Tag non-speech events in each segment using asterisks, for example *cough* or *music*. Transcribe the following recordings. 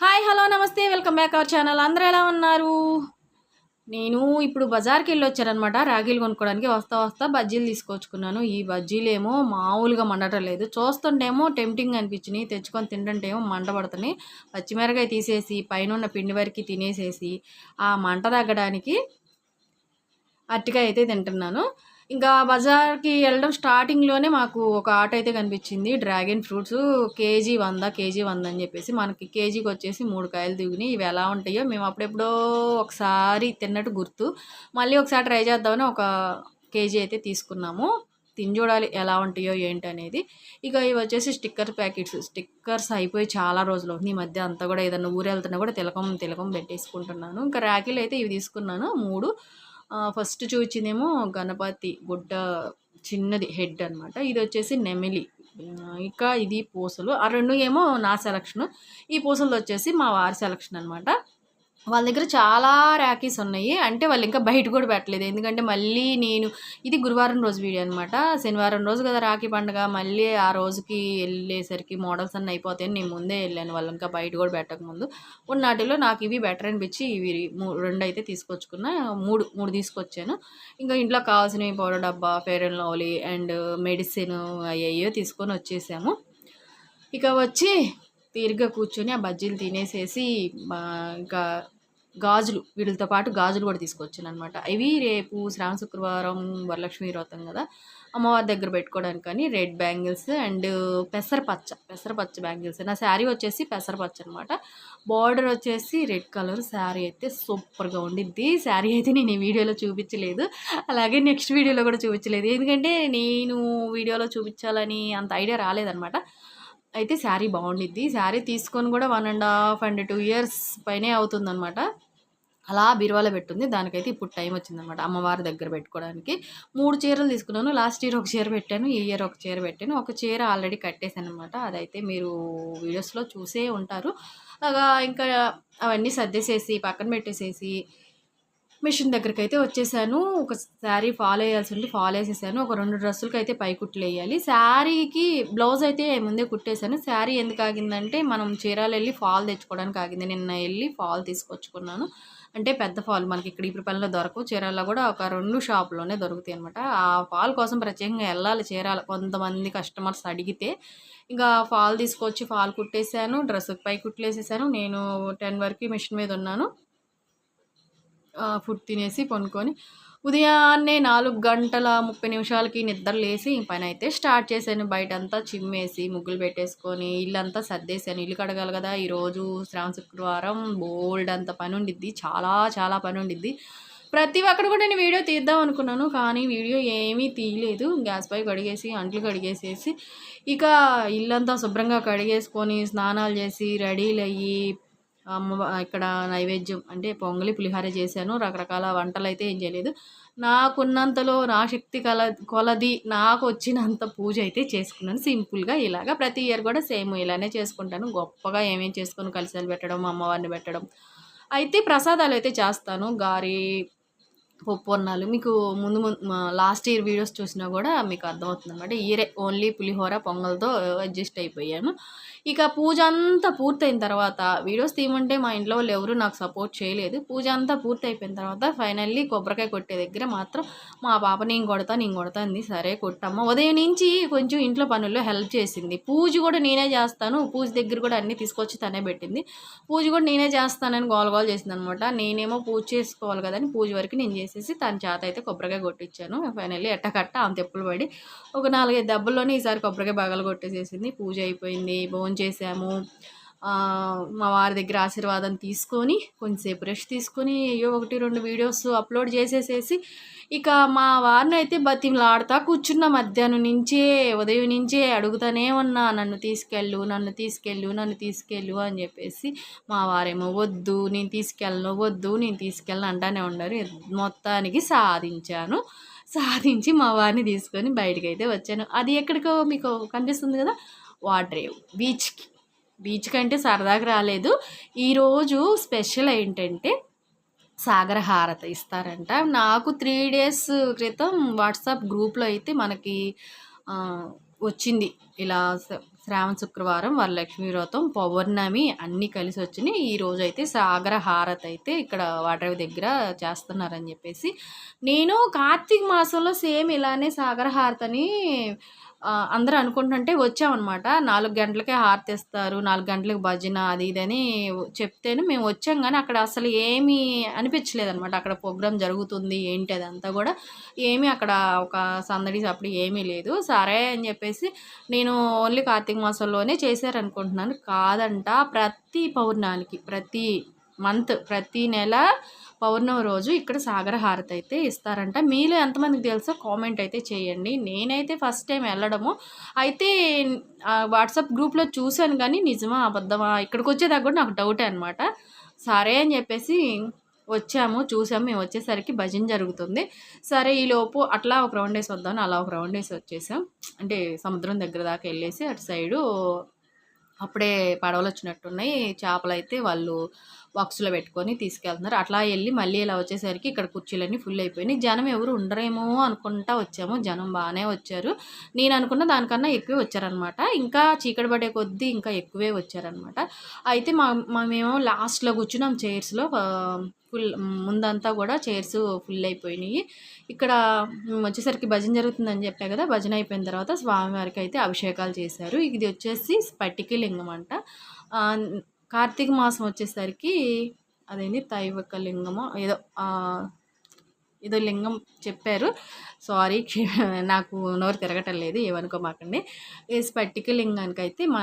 Hi hello నమస్తే welcome back our channel. అందరూ ఎలా ఉన్నారు? నేను ఇప్పుడు బజార్కి వెళ్ళి వచ్చానమాట రాగిలు కొనుక్కోవడానికి వస్తా వస్తా బజ్జీలు తీసుకొచ్చుకున్నాను. ఈ బజ్జీలు ఏమో మామూలుగా మండటం లేదు. చూస్తుంటేమో టెంప్టింగ్ అనిపించినాయి. తెచ్చుకొని తింటుంటే ఏమో పచ్చిమిరకాయ తీసేసి పైన ఉన్న పిండి వరకు తినేసేసి ఆ మంట తగ్గడానికి అట్టిగా అయితే తింటున్నాను. ఇంకా బజార్కి వెళ్ళడం స్టార్టింగ్లోనే మాకు ఒక ఆట అయితే కనిపించింది. డ్రాగన్ ఫ్రూట్స్ కేజీ వంద కేజీ వంద అని చెప్పేసి మనకి కేజీకి వచ్చేసి మూడు కాయలు దిగుని ఇవి ఎలా ఉంటాయో మేము అప్పుడెప్పుడో ఒకసారి తిన్నట్టు గుర్తు. మళ్ళీ ఒకసారి ట్రై చేద్దామని ఒక కేజీ అయితే తీసుకున్నాము. తిని చూడాలి ఎలా ఉంటాయో ఏంటి అనేది. ఇక ఇవి వచ్చేసి స్టిక్కర్ ప్యాకెట్స్. స్టిక్కర్స్ అయిపోయి చాలా రోజులు ఈ మధ్య అంతా కూడా ఏదైనా ఊరు వెళ్తున్నా కూడా తిలకం తిలకం పెట్టేసుకుంటున్నాను. ఇంకా ర్యాకిలు అయితే ఇవి తీసుకున్నాను. మూడు. ఫస్ట్ చూపించిందేమో గణపతి గుడ్డ చిన్నది హెడ్ అనమాట ఇది వచ్చేసి నెమిలి. ఇంకా ఇది పూసలు. ఆ రెండు ఏమో నా సెలక్షన్ ఈ పూసలు వచ్చేసి మా వారి సెలక్షన్ అనమాట వాళ్ళ దగ్గర చాలా ర్యాకీస్ ఉన్నాయి. అంటే వాళ్ళు ఇంకా బయట కూడా పెట్టలేదు. ఎందుకంటే మళ్ళీ నేను ఇది గురువారం రోజు వీడియో అనమాట శనివారం రోజు కదా రాఖీ పండుగ. మళ్ళీ ఆ రోజుకి వెళ్ళేసరికి మోడల్స్ అన్నీ అయిపోతాయని నేను ముందే వెళ్ళాను. వాళ్ళు ఇంకా బయట కూడా పెట్టకముందు ఉన్నటిలో నాకు ఇవి బెటర్ అనిపించి ఇవి రెండు అయితే తీసుకొచ్చుకున్నా. మూడు మూడు తీసుకొచ్చాను. ఇంకా ఇంట్లో కావాల్సినవి పౌడర్ డబ్బా fair and lovely and medicine అయ్యో తీసుకొని వచ్చేసాము. ఇక వచ్చి తీరిగ్గా కూర్చొని ఆ బజ్జీలు తినేసేసి ఇంకా గాజులు వీటితో పాటు గాజులు కూడా తీసుకొచ్చాను అనమాట ఇవి రేపు శ్రావణ శుక్రవారం వరలక్ష్మి వ్రతం కదా అమ్మవారి దగ్గర పెట్టుకోవడానికి కానీ రెడ్ బ్యాంగిల్స్ అండ్ పెసరపచ్చ పెసరపచ్చ బ్యాంగిల్స్ నా శారీ వచ్చేసి పెసరపచ్చ అనమాట బార్డర్ వచ్చేసి రెడ్ కలర్ శారీ అయితే సూపర్గా ఉండిద్ది. శారీ అయితే నేను ఈ వీడియోలో చూపించలేదు. అలాగే నెక్స్ట్ వీడియోలో కూడా చూపించలేదు. ఎందుకంటే నేను వీడియోలో చూపించాలని అంత ఐడియా రాలేదనమాట అయితే శారీ బాగుండిద్ది. శారీ తీసుకొని కూడా one and half and two years పైనే అవుతుందన్నమాట. అలా బీరువాలో పెట్టుంది. దానికైతే ఇప్పుడు టైం వచ్చిందనమాట అమ్మవారి దగ్గర పెట్టుకోవడానికి మూడు చీరలు తీసుకున్నాను. లాస్ట్ ఇయర్ ఒక చీర పెట్టాను. ఈ ఇయర్ ఒక చీర పెట్టాను. ఒక చీర ఆల్రెడీ కట్టేశాను అనమాట అదైతే మీరు వీడియోస్లో చూసే ఉంటారు. అలాగా ఇంకా అవన్నీ సర్దేసేసి పక్కన పెట్టేసేసి మిషన్ దగ్గరికి అయితే వచ్చేసాను. ఒక శారీ ఫాలో వేయాల్సి ఉంటే ఫాలో వేసేసాను ఒక రెండు డ్రెస్సులకి అయితే పై కుట్లు వేయాలి. శారీకి బ్లౌజ్ అయితే ముందే కుట్టేశాను. శారీ ఎందుకు ఆగిందంటే మనం చీరాలు వెళ్ళి ఫాల్ తెచ్చుకోవడానికి ఆగింది. నిన్న వెళ్ళి ఫాల్ తీసుకొచ్చుకున్నాను. అంటే పెద్ద ఫాల్ మనకి ఇక్కడ ఇప్పుడు పనిలో దొరకవు. చీరాల్లో కూడా ఒక రెండు షాపులోనే దొరుకుతాయి అనమాట ఆ ఫాల్ కోసం ప్రత్యేకంగా వెళ్ళాలి చీరాల. కొంతమంది కస్టమర్స్ అడిగితే ఇంకా ఫాల్ తీసుకొచ్చి ఫాల్ కుట్టేశాను డ్రెస్ పై కుట్లేసేసాను. నేను టెన్ వరకు మిషన్ మీద ఉన్నాను. ఫుడ్ తినేసి కొనుక్కొని ఉదయాన్నే నాలుగు గంటల ముప్పై నిమిషాలకి నిద్ర లేసి పని అయితే స్టార్ట్ చేశాను. బయట అంతా చిమ్మేసి ముగ్గులు పెట్టేసుకొని ఇల్లంతా సర్దేశాను. ఇల్లు కడగాలి కదా ఈరోజు శ్రావణ శుక్రవారం బోల్డ్ అంత పని ఉండిద్ది చాలా చాలా పని ఉండిద్ది ప్రతి ఒక్కటి కూడా నేను వీడియో తీద్దాం అనుకున్నాను కానీ వీడియో ఏమీ తీయలేదు. గ్యాస్ పై కడిగేసి అంట్లు కడిగేసేసి ఇక ఇల్లంతా శుభ్రంగా కడిగేసుకొని స్నానాలు చేసి రెడీలు అయ్యి ఇక్కడ నైవేద్యం అంటే పొంగలి పులిహార చేశాను. రకరకాల వంటలు అయితే ఏం చేయలేదు. నాకున్నంతలో నా శక్తి కల కొలది నాకు వచ్చినంత పూజ అయితే చేసుకున్నాను. సింపుల్గా ఇలాగా ప్రతి ఇయర్ కూడా సేమ్ ఇలానే చేసుకుంటాను. గొప్పగా ఏమేం చేసుకొని కలిసాలు పెట్టడం అమ్మవారిని పెట్టడం. అయితే ప్రసాదాలు అయితే చేస్తాను. గారి పప్పు అన్నాలు. మీకు ముందు లాస్ట్ ఇయర్ వీడియోస్ చూసినా కూడా మీకు అర్థమవుతుంది అనమాట ఇయరే ఓన్లీ పులిహోర పొంగల్తో అడ్జస్ట్ అయిపోయాను. ఇక పూజ అంతా పూర్తయిన తర్వాత వీడియోస్ తీయమంటే మా ఇంట్లో వాళ్ళు ఎవరు నాకు సపోర్ట్ చేయలేదు. పూజ అంతా పూర్తయిపోయిన తర్వాత ఫైనల్లీ కొబ్బరికాయ కొట్టే దగ్గర మాత్రం మా పాప నేను కొడతా నేను కొడతా అంది. సరే కొట్టమ్మ. ఉదయం నుంచి కొంచెం ఇంట్లో పనుల్లో హెల్ప్ చేసింది. పూజ కూడా నేనే చేస్తాను. పూజ దగ్గర కూడా అన్నీ తీసుకొచ్చి తనే పెట్టింది. పూజ కూడా నేనే చేస్తానని గోల గోల్ చేసింది అనమాట నేనేమో పూజ చేసుకోవాలి కదని పూజ వరకు నేను చేసేసి తన చేత అయితే కొబ్బరికాయ కొట్టించాను. ఫైనల్లీ ఎట్టకట్ట ఆమె తెప్పులు పడి ఒక నాలుగైదు దెబ్బల్లోనే ఈసారి కొబ్బరికాయ బాగాలు కొట్టేసేసింది. పూజ అయిపోయింది. భోజనం చేసాము మా వారి దగ్గర ఆశీర్వాదం తీసుకొని కొంచెంసేపు రెస్ట్ తీసుకొని అయ్యో ఒకటి రెండు వీడియోస్ అప్లోడ్ చేసేసేసి ఇక మా వారిని అయితే బతిమలాడుతా కూర్చున్న. మధ్యాహ్నం నుంచే ఉదయం నుంచే అడుగుతానే ఉన్నా నన్ను తీసుకెళ్ళు నన్ను తీసుకెళ్ళు నన్ను తీసుకెళ్ళు అని చెప్పేసి మా వారేమో వద్దు నేను తీసుకెళ్ళను వద్దు నేను తీసుకెళ్ళను అంటానే ఉండరు మొత్తానికి సాధించాను. సాధించి మా వారిని తీసుకొని బయటకు అయితే వచ్చాను. అది ఎక్కడికో మీకు కనిపిస్తుంది కదా? వాడ్రేవ్ బీచ్కి. బీచ్ కంటే సరదాగా రాలేదు. ఈరోజు స్పెషల్ ఏంటంటే సాగర హారత ఇస్తారంట. నాకు త్రీ డేస్ క్రితం వాట్సాప్ గ్రూప్లో అయితే మనకి వచ్చింది. ఇలా శ్రావణ శుక్రవారం వరలక్ష్మి వ్రతం పౌర్ణమి అన్నీ కలిసి వచ్చినాయి. ఈ రోజు అయితే సాగర హారతి అయితే ఇక్కడ వాటర్ దగ్గర చేస్తున్నారని చెప్పేసి. నేను కార్తీక మాసంలో సేమ్ ఇలానే సాగర హారతని అందరూ అనుకుంటుంటే వచ్చామన్నమాట. నాలుగు గంటలకే హారతి ఇస్తారు నాలుగు గంటలకు భజన అది ఇదని చెప్తేనే మేము వచ్చాం కానీ అక్కడ అసలు ఏమీ అనిపించలేదన్నమాట. అక్కడ ప్రోగ్రామ్ జరుగుతుంది ఏంటి అదంతా కూడా ఏమీ అక్కడ ఒక సందడి అప్పుడు ఏమీ లేదు. సరే అని చెప్పేసి నేను ఓన్లీ కార్తీక మాసంలోనే చేశారనుకుంటున్నాను. కాదంట ప్రతి పౌర్ణానికి ప్రతి మంత్ ప్రతి నెల పౌర్ణమి రోజు ఇక్కడ సాగర హారతి అయితే ఇస్తారంట. మీలో ఎంతమందికి తెలుసో కామెంట్ అయితే చేయండి. నేనైతే ఫస్ట్ టైం వెళ్ళడము. అయితే వాట్సాప్ గ్రూప్లో చూశాను కానీ నిజమా అబద్ధమా ఇక్కడికి వచ్చేదాకా కూడా నాకు డౌట్ అనమాట సరే అని చెప్పేసి వచ్చాము చూసాము. మేము వచ్చేసరికి భజన జరుగుతుంది. సరే ఈలోపు అట్లా ఒక రౌండ్ వేసి వద్దాం అలా ఒక రౌండ్ వేసి వచ్చేసాం. అంటే సముద్రం దగ్గర దాకా వెళ్ళేసి అటు సైడు అప్పుడే పడవలు వచ్చినట్టున్నాయి. చేపలు అయితే వాళ్ళు బాక్స్లో పెట్టుకొని తీసుకెళ్తున్నారు. అట్లా వెళ్ళి మళ్ళీ ఇలా వచ్చేసరికి ఇక్కడ కుర్చీలన్నీ ఫుల్ అయిపోయినాయి. జనం ఎవరు ఉండరేమో అనుకుంటా వచ్చాము. జనం బాగానే వచ్చారు. నేను అనుకున్న దానికన్నా ఎక్కువే వచ్చారనమాట ఇంకా చీకటి పడే కొద్దీ ఇంకా ఎక్కువే వచ్చారనమాట అయితే మా మేము లాస్ట్లో కూర్చున్నాం చైర్స్లో. ఫుల్ ముందంతా కూడా చైర్స్ ఫుల్ అయిపోయినాయి. ఇక్కడ వచ్చేసరికి భజన జరుగుతుందని చెప్పా కదా భజన అయిపోయిన తర్వాత స్వామివారికి అయితే అభిషేకాలు చేశారు. ఇది వచ్చేసి స్ఫటిక లింగం అంట కార్తీక మాసం వచ్చేసరికి అదేంది? తైవక లింగమో ఏదో ఏదో లింగం చెప్పారు. సారీ *laughs* నాకు నోరు తిరగటం లేదు ఏమనుకోమాకండి ఈ స్పట్టిక లింగానికి అయితే మా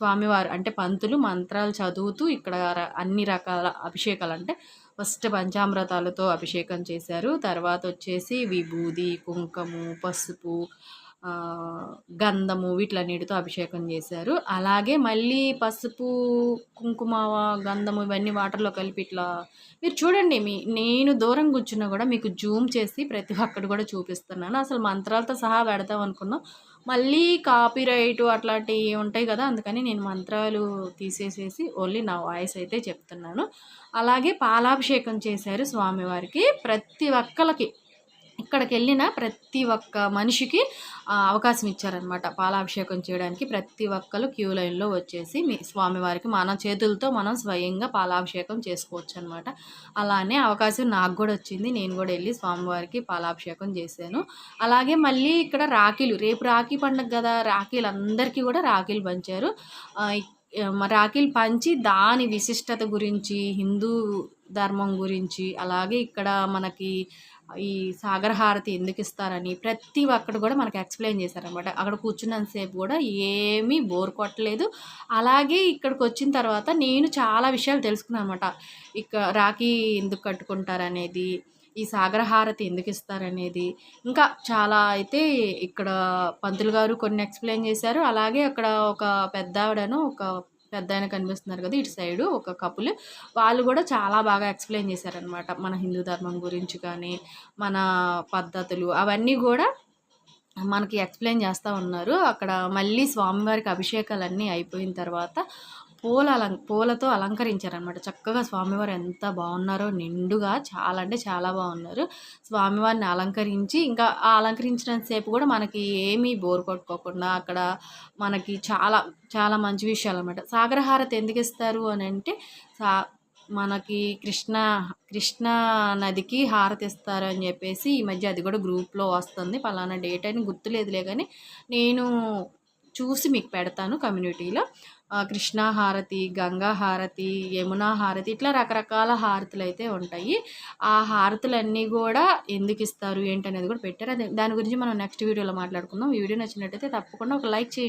స్వామివారు అంటే పంతులు మంత్రాలు చదువుతూ ఇక్కడ అన్ని రకాల అభిషేకాలు అంటే ఫస్ట్ పంచామృతాలతో అభిషేకం చేశారు. తర్వాత వచ్చేసి విభూది కుంకుము పసుపు గంధము వీటిలన్నిటితో అభిషేకం చేశారు. అలాగే మళ్ళీ పసుపు కుంకుమ గంధము ఇవన్నీ వాటర్లో కలిపి ఇట్లా మీరు చూడండి మీ నేను దూరం కూర్చున్నా కూడా మీకు జూమ్ చేసి ప్రతి ఒక్కటి కూడా చూపిస్తున్నాను. అసలు మంత్రాలతో సహా పెడతాం అనుకున్నాం. మళ్ళీ కాపీ రైట్ అట్లాంటివి ఉంటాయి కదా అందుకని నేను మంత్రాలు తీసేసేసి ఓన్లీ నా వాయిస్ అయితే చెప్తున్నాను. అలాగే పాలాభిషేకం చేశారు స్వామివారికి. ప్రతి ఒక్కరికి ఎక్కడికి వెళ్ళినా ప్రతి ఒక్క మనిషికి అవకాశం ఇచ్చారనమాట పాలాభిషేకం చేయడానికి ప్రతి ఒక్కరు క్యూ లైన్లో వచ్చేసి మీ స్వామివారికి మన చేతులతో మనం స్వయంగా పాలాభిషేకం చేసుకోవచ్చు అనమాట అలానే అవకాశం నాకు కూడా వచ్చింది. నేను కూడా వెళ్ళి స్వామివారికి పాలాభిషేకం చేశాను. అలాగే మళ్ళీ ఇక్కడ రాఖీలు రేపు రాఖీ పండుగ కదా రాఖీలు అందరికీ కూడా రాఖీలు పంచారు. రాఖీలు పంచి దాని విశిష్టత గురించి హిందూ ధర్మం గురించి అలాగే ఇక్కడ మనకి ఈ సాగర హారతి ఎందుకు ఇస్తారని ప్రతి ఒక్కటి కూడా మనకు ఎక్స్ప్లెయిన్ చేశారనమాట. అక్కడ కూర్చున్నంతసేపు కూడా ఏమీ బోర్ కొట్టలేదు. అలాగే ఇక్కడికి వచ్చిన తర్వాత నేను చాలా విషయాలు తెలుసుకున్నాను అనమాట ఇక రాఖీ ఎందుకు కట్టుకుంటారనేది ఈ సాగర హారతి ఎందుకు ఇస్తారనేది ఇంకా చాలా అయితే ఇక్కడ పంతులు గారు కొన్ని ఎక్స్ప్లెయిన్ చేశారు. అలాగే అక్కడ ఒక పెద్ద ఆవిడను ఒక పెద్ద ఆయన కనిపిస్తున్నారు కదా ఇటు సైడు ఒక కపుల్ వాళ్ళు కూడా చాలా బాగా ఎక్స్ప్లెయిన్ చేశారనమాట మన హిందూ ధర్మం గురించి కానీ మన పద్ధతులు అవన్నీ కూడా మనకి ఎక్స్ప్లెయిన్ చేస్తూ ఉన్నారు. అక్కడ మళ్ళీ స్వామివారికి అభిషేకాలన్నీ అయిపోయిన తర్వాత పూల అలం పూలతో అలంకరించారనమాట చక్కగా స్వామివారు ఎంత బాగున్నారో నిండుగా చాలా అంటే చాలా బాగున్నారు. స్వామివారిని అలంకరించి ఇంకా ఆ అలంకరించినంతసేపు కూడా మనకి ఏమీ బోర్ కొట్టుకోకుండా అక్కడ మనకి చాలా చాలా మంచి విషయాలు అనమాట సాగరహారతి ఎందుకు ఇస్తారు అని అంటే సా మనకి కృష్ణ కృష్ణ నదికి హారతి ఇస్తారు అని చెప్పేసి ఈ మధ్య అది కూడా గ్రూప్లో వస్తుంది. పలానా డేట్ అని గుర్తులేదులే కానీ నేను చూసి మీకు పెడతాను కమ్యూనిటీలో. ఆ, కృష్ణా హారతి గంగా హారతి యమునా హారతి ఇట్లా రకరకాల హారతులు అయితే ఉంటాయి. ఆ హారతులన్నీ కూడా ఎందుకు ఇస్తారు ఏంటనేది కూడా పెట్టారు. అదే దాని గురించి మనం నెక్స్ట్ వీడియోలో మాట్లాడుకుందాం. ఈ వీడియో నచ్చినట్టయితే తప్పకుండా ఒక లైక్ చేయండి.